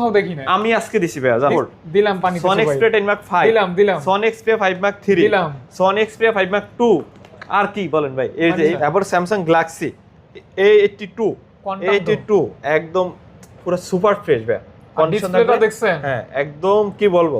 কোথাও দেখি না? আমি আজকে দিছি ভাইয়া জাফর দিলাম পানি সনিক স্প্রে 10 মার্ক 5 দিলাম দিলাম। সনিক স্প্রে 5 মার্ক 3 দিলাম। সনিক স্প্রে 5 মার্ক 2 আর কি বলেন ভাই? এই যে স্যামসাং গ্যালাক্সি A82 82 একদম পুরো সুপার ফ্রেশ ভাই হ্যাঁ একদম কি বলব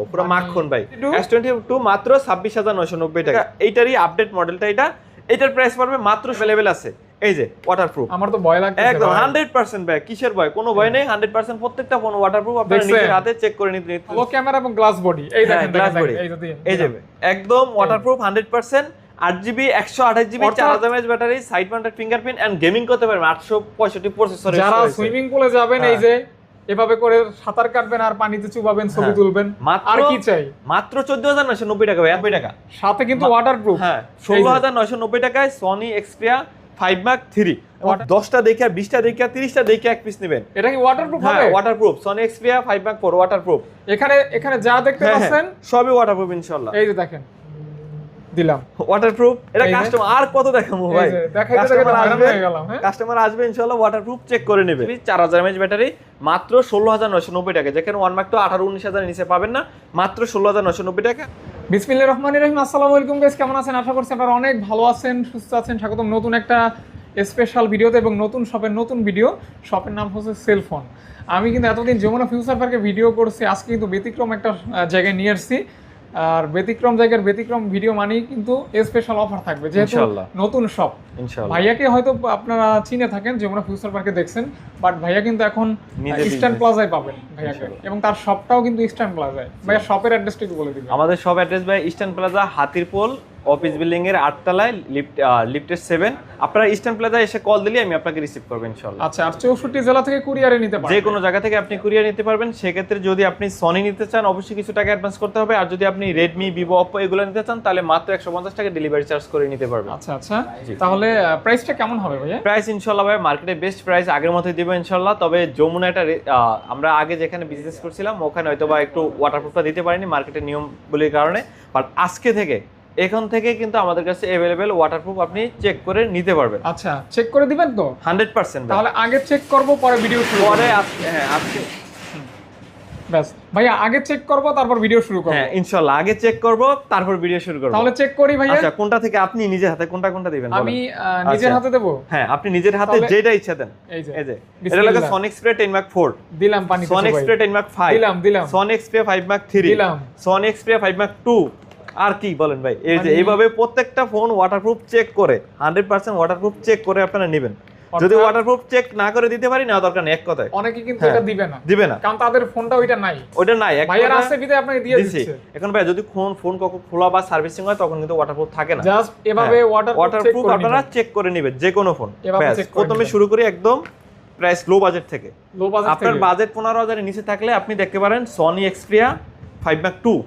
মাত্র 26990 টাকা। এইটারই আপডেট মডেলটা এটা। এটার প্রাইস পড়বে মাত্র অ্যাভেলেবেল আছে। এই যে ওয়াটারপ্রুফ আমার তো ভয় লাগছে একদম 100% ভাই কিসের ভয়? কোনো ভয় নেই 100% প্রত্যেকটা ফোন ওয়াটারপ্রুফ আপনারা? নিজের হাতে চেক করে নিতে নিতে ভালো ক্যামেরা এবং গ্লাস বডি এই হ্যাঁ, দেখেন body। দেখেন, এই যে দিন, এই যে দিলাম। একদম ওয়াটারপ্রুফ হান্ড্রেড পার্সেন্ট আট জিবি একশো আঠাশ জিবি চার হাজার mAh battery side mounted fingerprint and gaming করতে পারবেন। আটশো পঁয়ষট্টি প্রসেসর যারা সুইমিং পুলে যাবেন এই যে এভাবে করে সাঁতার কাটবেন আর পানিতে চুবাবেন ছবি হ্যাঁ। তুলবেন। আর কি চাই? মাত্র চোদ্দ হাজার নয়শো নব্বই টাকা ভাই নব্বই টাকা। সাথে কিন্তু ওয়াটারপ্রুফ হ্যাঁ ষোলো হাজার নয়শো নব্বই টাকায় Sony Xperia five mark three দশটা দেখে বিশটা দেখে তিরিশটা দেখে এক পিস নেবেন। এটা কি ওয়াটারপ্রুফ হ্যাঁ waterproof Sony Xperia five mark four waterproof এখানে এখানে যা দেখতে হ্যাঁ পাচ্ছেন সবই ওয়াটারপ্রুফ ইনশাল্লাহ এই যে দেখেন দিলাম। ওয়াটারপ্রুফ এটা কাস্টমার আর কত দেখাবো ভাই? কাস্টমার আসবে হয়ে হ্যাঁ? কাস্টমার আসবে ইনশাআল্লাহ ওয়াটারপ্রুফ চেক করে নেবে। চার হাজার এমএচ ব্যাটারি মাত্র ষোলো হাজার নয়শো নব্বই টাকা। যেখানে ওয়ান মার্ক তো আঠারো উনিশ হাজার নিচে পাবেন না মাত্র ষোলো হাজার নয়শো নব্বই টাকা। বিসমিল্লাহির রহমান রহিম, আসসালামু আলাইকুম গেস কেমন আছেন? আশা করছি আপনারা অনেক ভালো আছেন, সুস্থ আছেন। স্বাগতম নতুন একটা স্পেশাল ভিডিওতে এবং নতুন শপের নতুন ভিডিও শপের নাম হচ্ছে সেলফোন আমি কিন্তু এতদিন যমুনা ফিউচার পার্কে ভিডিও করছি, আজকে কিন্তু ব্যতিক্রম একটা জায়গায় নিয়ে আসছি। আর ব্যতিক্রম জায়গার ব্যতিক্রম ভিডিও মানেই কিন্তু স্পেশাল অফার থাকবে যেহেতু নতুন শপ ভাইয়াকে হয়তো আপনারা চিনে থাকেন যে যমুনা ফিউচার পার্কে দেখছেন বাট ভাইয়া কিন্তু এখন ইস্টার্ন প্লাজায় পাবেন ভাইয়াকে। এবং তার শপটাও কিন্তু ইস্টার্ন প্লাজায় ভাইয়া শপের অ্যাড্রেসটা একটু বলে দিন আমাদের শপ অ্যাড্রেস ভাই eastern plaza Hatirpool office building এর আটতলায় লিফট লিফটের সেভেন আপনারা ইস্টার্ন প্লাজা এসে কল দিলে আমি আপনাকে রিসিভ করব ইনশাআল্লাহ। আচ্ছা আর চৌষট্টি জেলা থেকে কুরিয়ারে নিতে যে পারবেন। কোনো জায়গা থেকে আপনি কুরিয়ার নিতে পারবেন। সেক্ষেত্রে যদি আপনি সনি নিতে চান অবশ্যই কিছু টাকা অ্যাডভান্স করতে হবে। আর যদি আপনি রেডমি ভিভো অপো এগুলো নিতে চান তাহলে মাত্র একশো পঞ্চাশ টাকা ডেলিভারি চার্জ করে নিতে পারবেন। আচ্ছা আচ্ছা। তাহলে প্রাইসটা কেমন হবে ভাইয়া? প্রাইস ইনশাল্লাহ ভাই মার্কেটে বেস্ট প্রাইস আগের মতোই দিব ইনশাল্লাহ তবে যমুনা একটা আমরা আগে যেখানে বিজনেস করছিলাম ওখানে হয়তো বা একটু ওয়াটারপ্রুফটা দিতে পারিনি মার্কেটের নিয়মগুলির কারণে। বাট আজকে থেকে এখান থেকে কিন্তু আমাদের কাছে অ্যাভেলেবেল ওয়াটারপ্রুফ আপনি চেক করে নিতে পারবেন। আচ্ছা চেক করে দিবেন তো? হান্ড্রেড পার্সেন্ট তাহলে আগে চেক করব পরে ভিডিও শুরু পরে আজকে হ্যাঁ আজকে ব্যাস। ভাইয়া আগে চেক করব তারপর ভিডিও শুরু করব। হ্যাঁ ইনশাল্লাহ আগে চেক করব তারপর ভিডিও শুরু করব। তাহলে চেক করি ভাইয়া। আচ্ছা কোনটা থেকে আপনি নিজের হাতে কোনটা কোনটা দিবেন আমি নিজের আচ্ছা। হাতে দেব? হ্যাঁ আপনি নিজের হাতে যেটা ইচ্ছা দেন। এই যে এই যে এটা লাগে সনিক স্প্রে 10 মার্ক 4 দিলাম পানি সনিক স্প্রে 10 মার্ক 5 দিলাম দিলাম। সনিক স্প্রে 5 মার্ক 3 দিলাম। সনিক স্প্রে 5 মার্ক 2 আর কি বলেন ভাই? এই যে মানে- এইভাবে প্রত্যেকটা ফোন ওয়াটারপ্রুফ চেক করে 100% ওয়াটারপ্রুফ চেক করে আপনারা নেবেন। যদি ওয়াটারপ্রুফ চেক না করে দিতে পারি না দরকার নেই এক কথায়। অনেকে কিন্তু হ্যাঁ। এটা দিবে না। দিবে না। কারণ তাদের ফোনটা ওইটা নাই। ওইটা নাই এক ভাইয়ার আছে বিদে আপনাকে দিয়ে দিচ্ছে। এখন ভাই যদি ফোন ফোন কখন খোলা বা সার্ভিসিং হয় তখন কিন্তু ওয়াটারপ্রুফ থাকে না। জাস্ট এভাবে ওয়াটার ওয়াটারপ্রুফ আপনারা চেক করে নেবেন যে কোনো ফোন এভাবে প্রথমে শুরু করি একদম প্রাইস লো বাজেট থেকে। লো বাজেট আপনার বাজেট পনেরো হাজারের নিচে থাকলে আপনি দেখতে পারেন Sony Xperia five mark two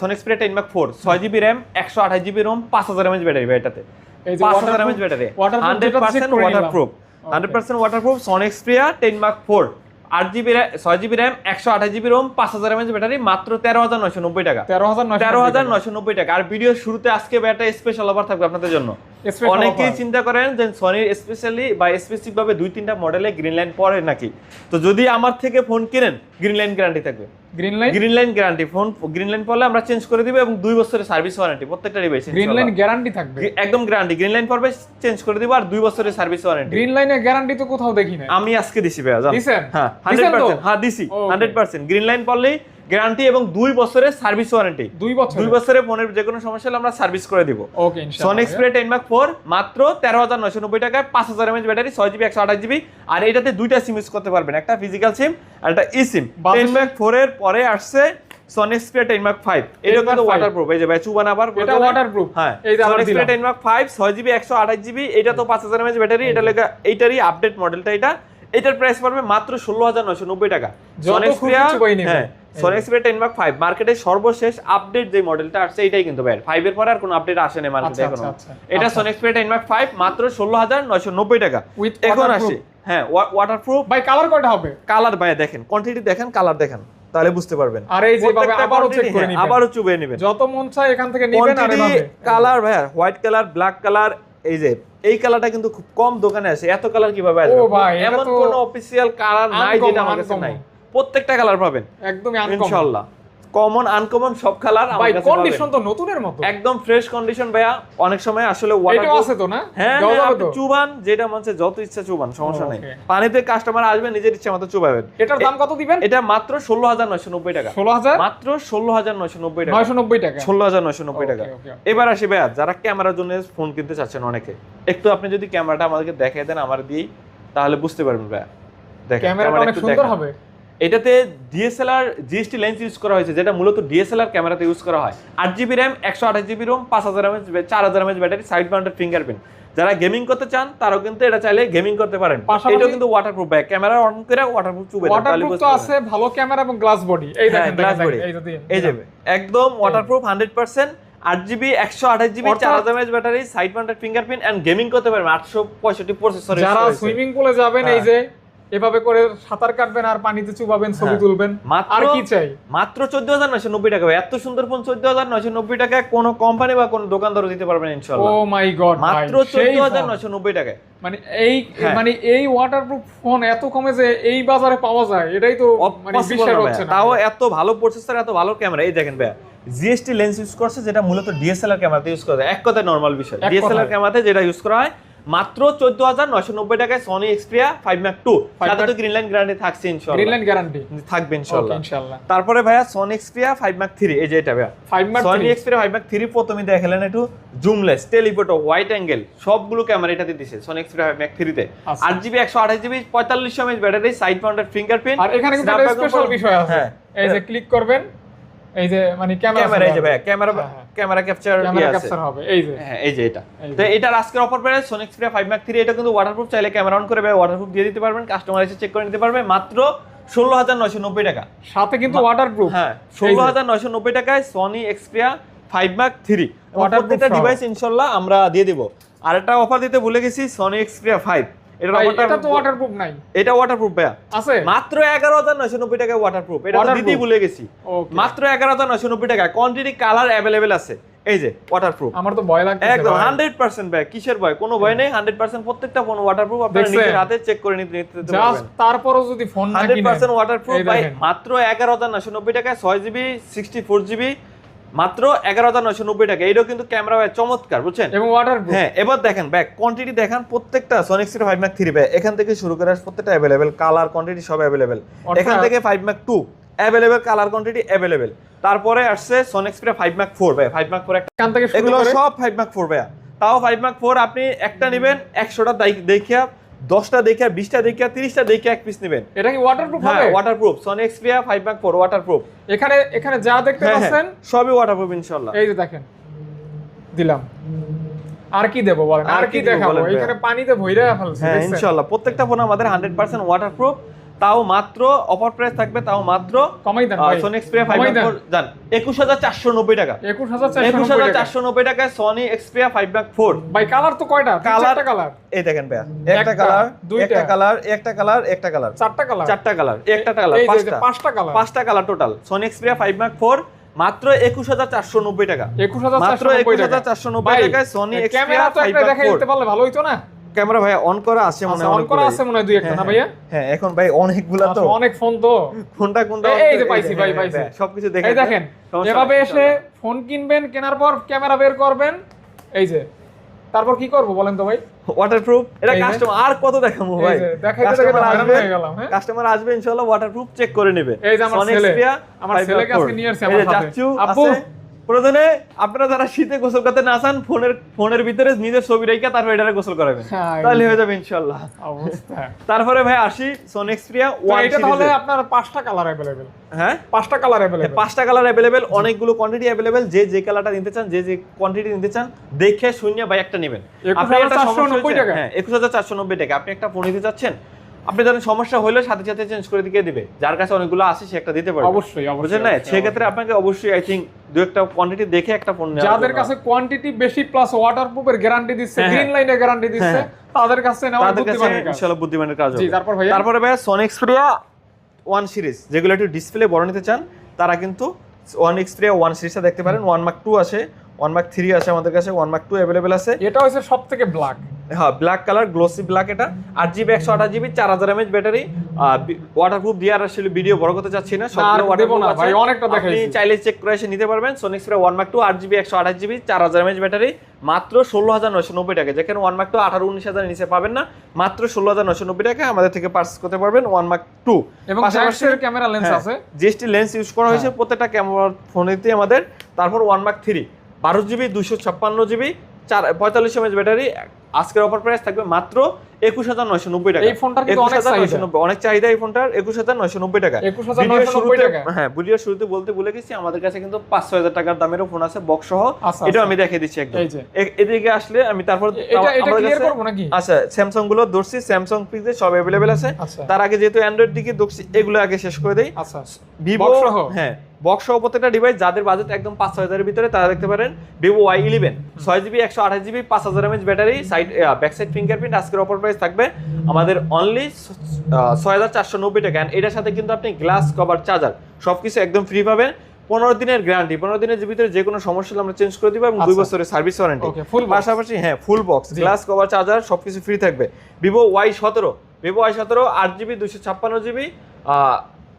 Sony Xperia ten mark four ছয় জিবি র্যাম একশো আঠাশ জিবি রোম পাঁচ হাজার এমএচ ব্যাটারি এটাতে। পাঁচ হাজার mAh battery hundred percent. Waterproof hundred percent waterproof Xperia four আট জিবি ছয় জিবি র্যাম একশো আঠাশ জিবি রোম পাঁচ হাজার এমএচ ব্যাটারি মাত্র তেরো হাজার নয়শো নব্বই টাকা। তেরো হাজার নয়শো তেরো হাজার নয়শো নব্বই টাকা। আর ভিডিও শুরুতে আজকে একটা স্পেশাল অফার থাকবে আপনাদের জন্য। অনেকেই চিন্তা করেন যে সনির স্পেশালি বা স্পেসিফিক ভাবে দুই তিনটা মডেলে গ্রিন লাইন পরে নাকি? তো যদি আমার থেকে ফোন কিনেন গ্রিন লাইন গ্যারান্টি থাকবে। Green line green line guarantee phone green line পড়লে আমরা চেঞ্জ করে দিব এবং দুই বছরের সার্ভিস ওয়ারেন্টি প্রত্যেকটা ডিভাইস গ্রিন লাইন গ্যারান্টি থাকবে। একদম গ্যারান্টি গ্রিন লাইন পড়বে চেঞ্জ করে দিব আর দুই বছরের সার্ভিস ওয়ারেন্টি গ্রিন লাইনের গ্যারান্টি তো কোথাও দেখি না আমি আজকে দিছি ভাইয়া জান। দিছেন? হ্যাঁ দিছেন হান্ড্রেড তো? পার্সেন্ট হ্যাঁ দিছি। Okay. Hundred percent green line পড়লেই গ্যারান্টি এবং দুই বছরের সার্ভিস ওয়ারেন্টি। দুই বছর দুই বছরের ফোনের যে কোনো সমস্যা হলে আমরা সার্ভিস করে দিব। Okay Sony Xperia ten mark four মাত্র তেরো হাজার নয়শো নব্বই টাকায় পাঁচ হাজার এমএচ ব্যাটারি ছয় জিবি একশো আঠাশ জিবি আর এটাতে দুইটা সিম ইউজ করতে পারবেন একটা ফিজিক্যাল সিম আর একটা E SIM ten mark four এর পরে আসছে Sony Xperia ten mark five এটা 10 Mark কিন্তু 5 ওয়াটারপ্রুফ এই যে ভাই চুবান আবার এটা waterproof। হ্যাঁ এই যে আবার Sony Xperia ten mark five ছয় জিবি একশো আঠাশ জিবি এটা তো পাঁচ হাজার এমএচ ব্যাটারি এটা লেগে এইটারই আপডেট মডেলটা এটা। এটার প্রাইস পড়বে মাত্র ষোলো হাজার নয়শো নব্বই টাকা। যত সনি খুশি এক্সপ্রিয়া চুবাই নিবেন। হ্যাঁ Sony Xperia ten mark five মার্কেটে সর্বশেষ আপডেট যে মডেলটা আসছে এটাই কিন্তু ভাই ফাইভ এর পরে আর কোনো আপডেট আসে না মার্কেটে এখনও। এটা। Sony Xperia ten mark five মাত্র ষোলো হাজার নয়শো নব্বই টাকা। With এখন? আসে। হ্যাঁ ওয়াটারপ্রুফ ভাই কালার কয়টা হবে? কালার ভাই দেখেন কোয়ান্টিটি দেখেন কালার দেখেন তাহলে বুঝতে পারবেন। আর এই যেভাবে আবারও চেক করে হ্যাঁ, নিবেন। আবারও চুবে নেবেন। যত মন চায় এখান থেকে নিবেন আর এভাবে। কালার ভাই হোয়াইট কালার ব্ল্যাক কালার এই যে এই কালারটা কিন্তু খুব কম দোকানে আছে এত কালার কীভাবে আসবে? এমন কোন অফিসিয়াল কালার নাই যেটা আমার কাছে নাই। প্রত্যেকটা কালার পাবেন। একদমই আনকমন ইনশাআল্লাহ। কমন আনকমন সব কালার ভাই কন্ডিশন তো নতুনের মতো। একদম ফ্রেশ কন্ডিশন ভাইয়া। অনেক সময় আসলে ওয়াটার আছে তো না? হ্যাঁ চুবান যেটা মনে যত ইচ্ছা চুবান সমস্যা নেই. পানিতে কাস্টমার আসবে নিজের ইচ্ছা মতো চুবাবেন। এটার দাম কত দিবেন? এটা মাত্র ষোলো হাজার নয়শো নব্বই টাকা। ষোলো হাজার? মাত্র ষোলো হাজার নয়শো নব্বই টাকা। নয়শো নব্বই টাকা। ষোলো হাজার নয়শো নব্বই টাকা। Okay, okay. এবার আসি ভাইয়া যারা ক্যামেরার জন্য ফোন কিনতে চাচ্ছেন অনেকে একটু আপনি যদি ক্যামেরাটা আমাদেরকে দেখিয়ে দেন আমার দিই তাহলে বুঝতে পারবেন ভাইয়া। দেখেন ক্যামেরাটা অনেক সুন্দর হবে। এটাতে ডিএসএলআর জিএসটি লেন্স ইউজ করা হয়েছে যেটা মূলত ডিএসএলআর ক্যামেরাতে ইউজ করা হয়। আট জিবি র্যাম একশো আঠাশ জিবি রোম পাঁচ হাজার এমএচ চার হাজার mAh battery side mounted fingerprint যারা গেমিং করতে চান তারাও কিন্তু এটা চাইলে গেমিং করতে পারেন। এটাও কিন্তু ওয়াটারপ্রুফ ব্যাগ ক্যামেরা অন করে ওয়াটারপ্রুফ চুবে ওয়াটারপ্রুফ তো আছে ভালো ক্যামেরা এবং গ্লাস বডি এই হ্যাঁ, দেখেন দেখেন, body। এই যাবে একদম ওয়াটারপ্রুফ হান্ড্রেড পার্সেন্ট আট জিবি একশো আঠাশ জিবি চার হাজার mAh battery side mounted fingerprint and gaming করতে পারবেন আটশো পঁয়ষট্টি প্রসেসর যারা সুইমিং পুলে যাবেন এই হ্যাঁ। যে এভাবে করে সাঁতার কাটবেন আর পানিতে চুবাবেন ছবি হ্যাঁ। তুলবেন। আর কি চাই? মাত্র চোদ্দ হাজার নয়শো নব্বই টাকা। এত সুন্দর ফোন চোদ্দ হাজার নয়শো নব্বই টাকায় কোনো কোম্পানি বা কোনো দোকানদারও দিতে পারবেন ও মাই গড মাত্র চোদ্দ হাজার নয়শো নব্বই টাকায়। মানে এই হ্যাঁ। মানে এই ওয়াটারপ্রুফ ফোন এত কমে যে এই বাজারে পাওয়া যায় এটাই তো মানে বিশ্বাস হচ্ছে না তাও এত ভালো প্রসেসর এত ভালো ক্যামেরা এই দেখেন ভাইয়া জিএসটি লেন্স ইউজ করছে যেটা মূলত ডিএসএলআর ক্যামেরাতে ইউজ করা হয় এক কথায় নর্মাল বিষয়। ডিএসএলআর। ক্যামেরাতে যেটা ইউজ করা হয় মাত্র চোদ্দ হাজার নয়শো নব্বই টাকায় Sony Xperia five mark two সাথে তো গ্রিন লাইন গ্যারান্টি থাকছে ইনশাল্লাহ গ্রিনল্যান্ড গ্যারান্টি থাকবে ইনশাল্লাহ তারপরে ভাইয়া Sony Xperia five mark three এই যে এটা ভাইয়া। 5 mark Sony Xperia five mark three প্রথমে দেখালেন একটু zoom lens telephoto wide angle সবগুলো ক্যামেরা এটাতে দিছে সনি এক্সপ্রিয়া ফাইভ ম্যাক থ্রিতে। আট জিবি একশো আঠাশ জিবি পঁয়তাল্লিশশো mAh battery side mounted fingerprint আর এখানে কিন্তু স্পেশাল বিষয় আছে। হ্যাঁ। এই যে ক্লিক করবেন এই যে মানে ক্যামেরা এই যে ভাইয়া ক্যামেরা। ক্যামেরা ক্যাপচার ক্যাপচার হবে এই যে। হ্যাঁ এই যে এটা। তো এটার আজকের offer price Sony Xperia five mark three এটা কিন্তু ওয়াটারপ্রুফ চাইলে ক্যামেরা অন করে ওয়াটারপ্রুফ দিয়ে দিতে পারবেন কাস্টমার এসে চেক করে নিতে পারবে মাত্র ষোলো হাজার নয়শো নব্বই টাকা। সাথে কিন্তু ওয়াটারপ্রুফ হ্যাঁ ষোলো হাজার নয়শো নব্বই টাকায় Sony Xperia five mark three প্রত্যেকটা ডিভাইস ইনশাল্লাহ আমরা দিয়ে দিব। আর একটা অফার দিতে ভুলে গেছি সনি এক্সপ্রিয়া ফাইভ এটা এটা তো ওয়াটারপ্রুফ নাই। এটা ওয়াটারপ্রুফ ভাইয়া। আছে? মাত্র এগারো হাজার নয়শো নব্বই টাকায় ওয়াটারপ্রুফ এটা দিতেই ভুলে গেছি। মাত্র এগারো হাজার নয়শো নব্বই টাকা কোয়ান্টিটি কালার অ্যাভেলেবেল আছে। এই যে ওয়াটারপ্রুফ আমার তো ভয় লাগছে একদম হান্ড্রেড পার্সেন্ট ভাই কিসের ভয়? কোনো ভয় নেই হান্ড্রেড পার্সেন্ট প্রত্যেকটা ফোন ওয়াটারপ্রুফ আপনারা নিজের হাতে চেক করে নিতে নিতে জাস্ট তারপরও যদি ফোন না কিনেন। ওয়াটারপ্রুফ ভাই মাত্র টাকায় ছয় জিবি সিক্সটি ফোর জিবি মাত্র এগারো হাজার নয়শো নব্বই টাকা। এটাও কিন্তু ক্যামেরা ভাই চমৎকার বুঝছেন? এবং ওয়াটারপ্রুফ হ্যাঁ এবার দেখেন ব্যাক কোয়ান্টিটি দেখেন প্রত্যেকটা সনিক সিটি ফাইভ ম্যাক থ্রি ভাই এখান থেকে শুরু করে প্রত্যেকটা অ্যাভেলেবেল কালার কোয়ান্টিটি সব অ্যাভেলেবেল এখান থেকে five mark two available colour quantity available তারপরে আসছে Sony Xperia five mark four ভাই ফাইভ ম্যাক ফোর এখান থেকে এগুলো সব ফাইভ ম্যাক ফোর ভাইয়া তাও ফাইভ মার্ক ফোর আপনি একটা নেবেন একশোটা দেখিয়া দশটা দেখে বিশটা দেখে তিরিশটা দেখে এক পিস নেবেন। এটা কি ওয়াটারপ্রুফ হ্যাঁ হবে? Waterproof Sony Xperia five mark four waterproof এখানে এখানে যা দেখতে হ্যাঁ পাচ্ছেন? সবই ওয়াটারপ্রুফ ইনশাল্লাহ এই যে দেখেন দিলাম। আর কি দেবো বলেন? আর কি দেখাবো? এখানে পানিতে ভইরা ফেলছে হ্যাঁ? ইনশাল্লাহ প্রত্যেকটা ফোন আমাদের হান্ড্রেড পার্সেন্ট ওয়াটারপ্রুফ তাও মাত্র অফার প্রাইস থাকবে তাও মাত্র কমাই দেন ভাই। সনি কমাই মার্ক দেন। ফোর জান একুশ হাজার চারশো নব্বই টাকা। একুশ হাজার একুশ চারশো হাজার টাকা চারশো নব্বই টাকায় Sony Xperia five mark four ভাই কালার তো কয়টা? চারটা কালার। এই দেখেন ভাইয়া একটা কালার দুইটা। একটা কালার একটা কালার একটা কালার। চারটা কালার। চারটা কালার একটা কালার পাঁচটা। পাঁচটা কালার। পাঁচটা colour total Sony Xperia five mark four মাত্র একুশ হাজার চারশো নব্বই টাকা। একুশ হাজার চারশো নব্বই ভাই, টাকায় সোনি ক্যামেরা এক্সপিরিয়া তো একটা দেখাই দিতে পারলে ভালো হইতো না? ক্যামেরা ভাই অন করা আছে মনে আচ্ছা, হয় on করা আছে মনে হয় দুই একটা, হ্যাঁ, না ভাইয়া? হ্যাঁ এখন ভাই অনেকগুলা তো। আচ্ছা, অনেক ফোন তো। কোনটা কোনটা? এই- এই যে পাইছি, ভাই, হ্যাঁ, পাইছি। হ্যাঁ, সবকিছু দেখে এই দেখেন এভাবে এসে ফোন কিনবেন কেনার পর ক্যামেরা বের করবেন এই যে। তারপর কি করব বলেন তো ভাই? ওয়াটারপ্রুফ এটা কাস্টমার আর কত দেখাবো ভাই? কাস্টমার আসবে গেলাম, হ্যাঁ? কাস্টমার আসবে ইনশাআল্লাহ ওয়াটারপ্রুফ চেক করে নেবে। এই যে আমার ছেলে, আমার 5 ছেলেকে Mark আজকে নিয়ে আসছে আমার সাথে। আব্বু। প্রয়োজনে আপনারা যারা শীতে গোসল করতে না চান ফোনের ফোনের ভিতরে নিজের ছবি রেখে তারপর এটারে গোসল করাবেন। হ্যাঁ, তাহলে হয়ে যাবে ইনশাআল্লাহ তারপরে ভাই আসি সোনি এক্সপিরিয়া তো ওয়ান এটা তাহলে আপনার পাঁচটা কালার অ্যাভেলেবেল হ্যাঁ? পাঁচটা কালার অ্যাভেলেবেল পাঁচটা কালার অ্যাভেলেবেল অনেকগুলো কোয়ান্টিটি অ্যাভেলেবেল যে যে কালারটা নিতে চান যে যে কোয়ান্টিটি নিতে চান দেখে শূন্য ভাই একটা নেবেন। 21,490 টাকা? হ্যাঁ একুশ হাজার চারশো নব্বই টাকা। আপনি একটা ফোন নিতে চাচ্ছেন আপনি ধরেন সমস্যা হলে সাথে সাথে চেঞ্জ করে দিয়ে দিবে? যার কাছে অনেকগুলো আছে সে একটা দিতে পারবে। অবশ্যই অবশ্যই বুঝলেন না? সেক্ষেত্রে আপনাকে অবশ্যই আই থিঙ্ক দু একটা কোয়ান্টিটি দেখে একটা ফোন নেওয়া যাদের কাছে কোয়ান্টিটি বেশি প্লাস ওয়াটারপ্রুফের গ্যারান্টি দিচ্ছে গ্রিন লাইনের গ্যারান্টি দিচ্ছে হ্যাঁ। তাদের কাছে নেওয়া বুদ্ধিমানের কাজ। ইনশাআল্লাহ বুদ্ধিমানের কাজ জি তারপর ভাইয়া? তারপরে ভাই সোনি এক্সপিরিয়া ওয়ান সিরিজ যেগুলো একটু ডিসপ্লে বড় নিতে চান তারা কিন্তু ওয়ান এক্সপিরিয়া ওয়ান সিরিজটা দেখতে পারেন। ওয়ান মার্ক টু আছে ওয়ান মার্ক থ্রি আছে আমাদের কাছে ওয়ান মার্ক টু অ্যাভেলেবেল আছে। এটা হচ্ছে সব থেকে ব্ল্যাক হ্যাঁ ব্ল্যাক কালার গ্লোসি ব্ল্যাক এটা। আট জিবি একশো আঠাশ জিবি চার হাজার এমএচ ব্যাটারি ওয়াটারপ্রুফ দিয়ে আর আসলে ভিডিও বড় করতে চাচ্ছি না অনেকটা আপনি চাইলে চেক করে এসে নিতে পারবেন। Sony Xperia one mark two আট জিবি একশো আঠাশ জিবি চার হাজার এমএচ ব্যাটারি মাত্র ষোলো হাজার নয়শো নব্বই টাকা। যেখানে ওয়ান মার্ক টু আঠারো উনিশ হাজার নিচে পাবেন না মাত্র ষোলো হাজার নয়শো নব্বই টাকা আমাদের থেকে পার্চেস করতে পারবেন ওয়ান মার্ক টু এবং ক্যামেরা লেন্স হ্যাঁ, আছে। জিএসটি লেন্স ইউজ করা হয়েছে প্রত্যেকটা ক্যামেরা ফোনেতে আমাদের। তারপর ওয়ান মার্ক থ্রি বারো জিবি দুশো ছাপ্পান্ন জিবি চার পঁয়তাল্লিশ এমএচ ব্যাটারি আজকের অফার প্রাইস থাকবে মাত্র একুশ হাজার নয়শো নব্বই টাকা। এই ফোনটার কিন্তু অনেক 21,990 চাহিদা। অনেক চাহিদা এই ফোনটার একুশ হাজার নয়শো নব্বই টাকা। 21,990 ভিডিওর শুরুতে- টাকা। হ্যাঁ ভিডিওর শুরুতে বলতে ভুলে গেছি আমাদের কাছে কিন্তু পাঁচশো হাজার টাকার দামেরও ফোন আছে বক্স সহ। আচ্ছা, এটাও আচ্ছা। আমি দেখিয়ে দিচ্ছি একদম। এদিকে আসলে আমি তারপর এটা এটা আচ্ছা স্যামসাংগুলো ধরছি স্যামসাং পিক্সেল সব অ্যাভেলেবেল আছে। আচ্ছা। তার আগে যেহেতু অ্যান্ড্রয়েড দিকে ধরছি এগুলো আগে শেষ করে দেই। আচ্ছা। ভিভো হ্যাঁ। বক্স সহ প্রত্যেকটা ডিভাইস যাদের বাজেট একদম পাঁচ ছয় হাজারের ভিতরে তারা দেখতে পারেন ভিভো ওয়াই ইলেভেন ছয় জিবি একশো আঠাশ জিবি পাঁচ হাজার mAh battery side back side fingerprint আজকের অফার প্রাইস থাকবে আমাদের অনলি ছয় হাজার চারশো নব্বই টাকা। And এটার সাথে কিন্তু আপনি গ্লাস কভার চার্জার সব কিছু একদম ফ্রি পাবেন। পনেরো দিনের গ্যারান্টি পনেরো দিনের ভিতরে যে কোনো সমস্যা হলে আমরা চেঞ্জ করে দিব এবং দুই আচ্ছা। বছরের সার্ভিস ওয়ারেন্টি। পাশাপাশি হ্যাঁ full box glass cover charger সব কিছু ফ্রি থাকবে। ভিভো ওয়াই সতেরো ভিভো ওয়াই সতেরো আট জিবি দুশো ছাপ্পান্ন জিবি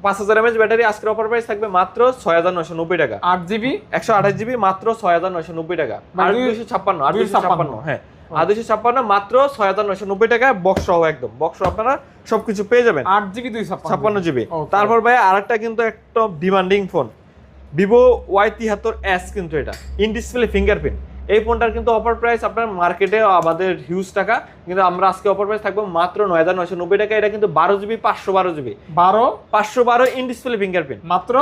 পাঁচ হাজার এমএচ ব্যাটারি আজকের অফার প্রাইস থাকবে মাত্র ছয় হাজার নয়শো নব্বই টাকা। আট জিবি? একশো আঠাশ জিবি মাত্র ছয় হাজার নয়শো নব্বই টাকা। মানে আর দুইশো ছাপ্পান্ন আর দুইশো ছাপ্পান্ন। হ্যাঁ। আর দুইশো ছাপ্পান্ন মাত্র ছয় হাজার নয়শো নব্বই টাকা বক্স সহ একদম। বক্স আপনারা সবকিছু পেয়ে যাবেন। আট জিবি দুই ছাপ্পান্ন। জিবি। তারপর ভাই আরেকটা কিন্তু একটা ডিমান্ডিং ফোন ভিভো ওয়াই তিয়াত্তর এস কিন্তু এটা। ইন ডিসপ্লে ফিঙ্গারপ্রিন্ট এই ফোনটার কিন্তু অফার প্রাইস আপনার মার্কেটে আমাদের হিউজ টাকা। কিন্তু আমরা আজকে অফার প্রাইস থাকব মাত্র নয় হাজার নয়শো নব্বই টাকা। এটা কিন্তু বারো জিবি পাঁচশো বারো জিবি বারো? পাঁচশো বারো ইন ডিসপ্লে ফিঙ্গারপ্রিন্ট মাত্র?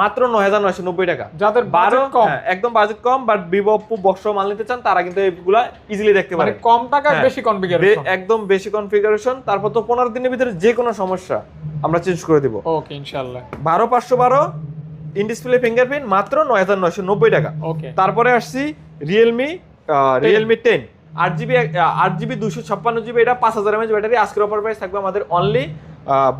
মাত্র নয় হাজার নয়শো নব্বই টাকা। যাদের বারো কম। হ্যাঁ, একদম বাজেট কম বাট ভিভো অপ্পো বক্স মাল নিতে চান তারা কিন্তু এগুলা ইজিলি দেখতে মানে পারে। কম টাকায় হ্যাঁ। বেশি কনফিগারেশন একদম বেশি কনফিগারেশন তারপর তো পনেরো দিনের ভিতরে যে কোনো সমস্যা আমরা চেঞ্জ করে দিব। ওকে ইনশাআল্লাহ। বারো পাঁচশো বারো ইন ডিসপ্লে ফিঙ্গারপ্রিন্ট মাত্র নয় হাজার নয়শো নব্বই টাকা। ওকে তারপরে আসছি রিয়েলমি রিয়েলমি টেন আট জিবি আট জিবি দুশো ছাপ্পান্ন জিবি এটা পাঁচ হাজার এমএচ ব্যাটারি। আজকের অফার প্রাইস থাকবে আমাদের অনলি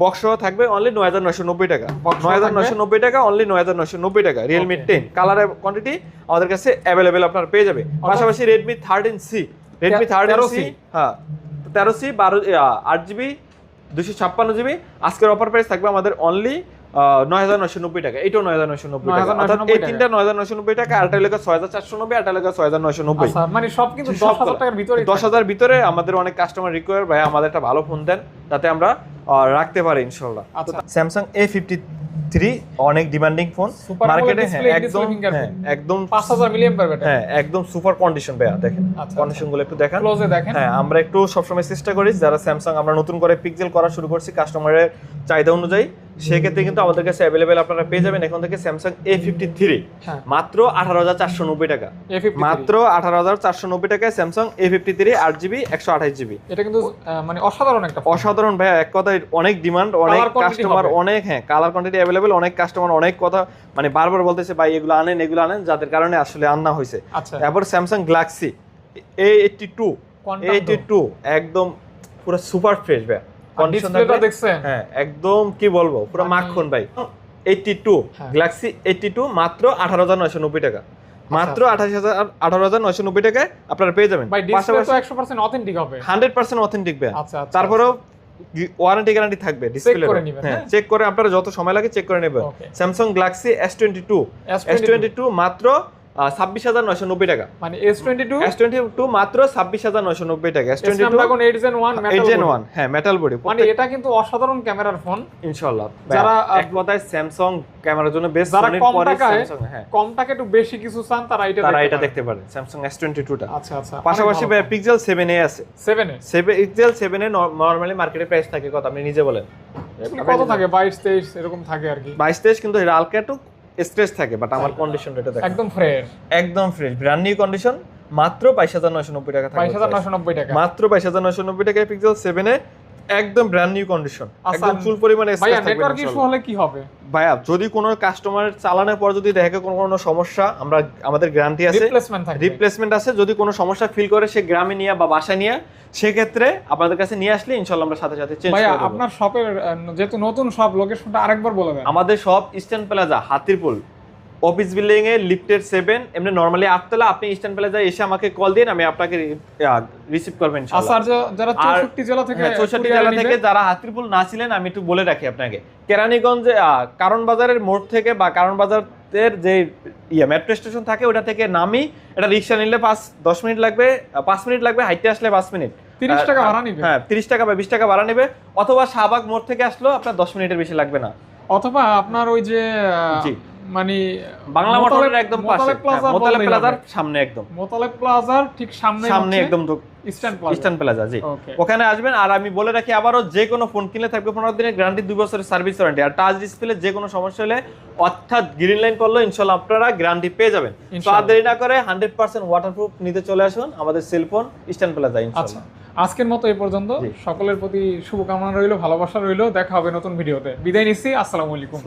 বক্স সহ থাকবে অনলি নয় হাজার নয়শো নব্বই টাকা। নয় হাজার? নয়শো নব্বই টাকা অনলি নয় হাজার নয়শো নব্বই টাকা। রিয়েলমি টেন কালার কোয়ান্টিটি আমাদের কাছে অ্যাভেলেবেল আপনার পেয়ে যাবে পাশাপাশি Redmi thirteen C Redmi thirteen C হ্যাঁ। তেরো সি বারো আট জিবি দুশো ছাপ্পান্ন জিবি আজকের অফার প্রাইস থাকবে আমাদের অনলি নয় হাজার নয়শো নব্বই টাকা। এটাও নয় হাজার নয়শো নব্বই টাকা। অর্থাৎ এই তিনটা নয় হাজার নয়শো নব্বই টাকা আরটা লেখা ছয় হাজার চারশো নব্বই আরটা লেখা ছয় হাজার নয়শো নব্বই। আচ্ছা মানে সব কিন্তু দশ হাজার টাকার ভিতরে দশ হাজার ভিতরে আমাদের অনেক কাস্টমার রিকোয়ার ভাই আমাদের একটা ভালো ফোন দেন যাতে আমরা রাখতে পারি ইনশাল্লাহ আচ্ছা। স্যামসাং এ ফিফটি থ্রি অনেক ডিমান্ডিং ফোন মার্কেটে একদম। হ্যাঁ, একদম পাঁচ হাজার মিলিয়ন হ্যাঁ একদম সুপার কন্ডিশন ভাইয়া দেখেন। আচ্ছা, কন্ডিশনগুলো একটু দেখান। হ্যাঁ আমরা একটু সবসময় চেষ্টা করি যারা স্যামসাং আমরা নতুন করে পিক্সেল করা শুরু করছি কাস্টমারের চাহিদা অনুযায়ী। সেক্ষেত্রে কিন্তু আমাদের কাছে অ্যাভেলেবেল আপনারা পেয়ে যাবেন এখন থেকে স্যামসাং এ ফিফটি থ্রি মাত্র আঠারো হাজার চারশো নব্বই টাকা। মাত্র আঠারো হাজার চারশো নব্বই টাকায় স্যামসাং এ ফিফটি থ্রি আট জিবি একশো আঠাশ জিবি এটা কিন্তু মানে অসাধারণ একটা অসাধারণ ভাইয়া এক কথায় অনেক ডিমান্ড অনেক কাস্টমার অনেক হ্যাঁ কালার কোয়ান্টিটি অ্যাভেলেবেল অনেক কাস্টমার অনেক কথা মানে বারবার বলতেছে ভাই এগুলো আনেন এগুলো আনেন যাদের কারণে আসলে আনা হয়েছে। তারপর Samsung Galaxy A eighty two eighty two একদম পুরো সুপার ফ্রেশ ভাই কন্ডিশন দেখছেন? হ্যাঁ একদম কি বলব? পুরো মাখন ভাই। এইটটি টু হ্যাঁ। গ্যালাক্সি এইটটি টু মাত্র আঠারো হাজার নয়শো নব্বই টাকা। মাত্র আঠাশ হাজার আঠারো হাজার নয়শো নব্বই টাকায় আপনারা পেয়ে যাবেন। ভাই ডিসপ্লে পাশাপাশি তো একশো পার্সেন্ট অথেন্টিক হবে। হান্ড্রেড পার্সেন্ট অথেন্টিক ভাই আচ্ছা আচ্ছা তারপরেও ওয়ারেন্টি গ্যারান্টি থাকবে ডিসপ্লে হ্যাঁ হ্যাঁ? চেক করে আপনারা যত সময় লাগে চেক করে নেবেন। Samsung Galaxy S twenty two S S22 twenty two মাত্র ছাব্বিশ হাজার নয়শো নব্বই টাকা। মানে S twenty two S twenty two মাত্র ছাব্বিশ হাজার নয়শো নব্বই টাকা। S twenty two Snapdragon eight gen one eight gen one হ্যাঁ মেটাল বডি মানে এটা কিন্তু অসাধারণ ক্যামেরার ফোন। ইনশাল্লাহ যারা, যারা এক কথায় স্যামসাং ক্যামেরার জন্য বেস্ট যারা কম টাকায় হ্যাঁ। কম টাকা একটু বেশি কিছু চান তারা এটা তারা এটা দেখতে পারে স্যামসাং এস টোয়েন্টি টুটা আচ্ছা আচ্ছা। পাশাপাশি পিক্সেল সেভেন এ আছে। Seven A? Seven Pixel seven A normally মার্কেটে প্রাইস থাকে কত আপনি নিজে বলেন। কত থাকে? বাইশ তেইশ এরকম থাকে আর কি। বাইশ তেইশ কিন্তু এটা হালকা একটু স্ট্রেস থাকে বাট আমার কন্ডিশন এটা দেখো। একদম ফ্রেশ একদম ফ্রেশ ব্র্যান্ড নিউ কন্ডিশন মাত্র বাইশ হাজার নয়শো নব্বই টাকা বাইশ হাজার নশো নব্বই টাকা। মাত্র বাইশ হাজার নয়শো নব্বই টাকায় পিক্সেল সেভেনে একদম ব্র্যান্ড নিউ কন্ডিশন একদম চুল পরিমাণে ভাইয়া নেটওয়ার্ক ইস্যু হলে কি হবে? ভাইয়া যদি কোনো কাস্টমার চালানোর পর যদি দেখে কোনো কোনো সমস্যা আমরা আমাদের গ্যারান্টি আছে। রিপ্লেসমেন্ট থাকবে। রিপ্লেসমেন্ট আছে। যদি কোনো সমস্যা ফিল করে সে গ্রামে নিয়ে বা বাসায় নিয়ে সেক্ষেত্রে আপনাদের কাছে নিয়ে আসলে ইনশাল্লাহ আমরা সাথে সাথে চেঞ্জ করে দেবো। আপনার শপের যেহেতু নতুন শপ লোকেশনটা আরেকবার বলে দেন। আমাদের সব Eastern Plaza Hatirpool. Office building এ লিফটের সেভেন এমনি নর্মালি আটতলা আপনি ইস্টার্ন প্লাজায় এসে আমাকে কল দিন আমি আপনাকে রিসিভ করবেন যারা চৌষট্টি জেলা থেকে হ্যাঁ, চৌষট্টি জেলা থেকে যারা হাতিরপুল না ছিলেন আমি একটু বলে রাখি আপনাকে কেরানীগঞ্জে কারণ বাজারের মোড় থেকে বা কারণ বাজারের যে ইয়ে মেট্রো স্টেশন থাকে ওটা থেকে নামি এটা রিক্সা নিলে পাঁচ দশ মিনিট লাগবে পাঁচ মিনিট লাগবে হাইটে আসলে পাঁচ মিনিট 30 টাকা ভাড়া নিবে। হ্যাঁ তিরিশ টাকা বা বিশ টাকা ভাড়া নেবে অথবা শাহবাগ মোড় থেকে আসলেও আপনার দশ মিনিটের বেশি লাগবে না অথবা আপনার ওই যে। মানে বাংলা মোটরের একদম পাশে মোতালেব হ্যাঁ, মোতালেব প্লাজার সামনে একদম। মোতালেব প্লাজার ঠিক সামনে সামনে একদম ইস্টার্ন প্লাজা জি। ওখানে আসবেন আর আমি বলে রাখি আবারও যে কোনো ফোন কিনলে থাকবে পনেরো দিনের গ্যারান্টি দুই বছরের সার্ভিস ওয়ারেন্টি আর টাচ ডিসপ্লে যে কোনো সমস্যা হলে অর্থাৎ গ্রিন লাইন করলে ইনশাল্লাহ আপনারা গ্যারান্টি পেয়ে যাবেন। তো আর দেরি না করে হান্ড্রেড পার্সেন্ট ওয়াটারপ্রুফ নিতে চলে আসুন আমাদের সেলফোন ইস্টার্ন প্লাজা আচ্ছা ইনশাল্লাহ। আজকের মতো এই পর্যন্ত। সকলের প্রতি শুভকামনা রইল ভালোবাসা রইল। দেখা হবে নতুন ভিডিওতে বিদায় নিচ্ছি আসসালামু আলাইকুম।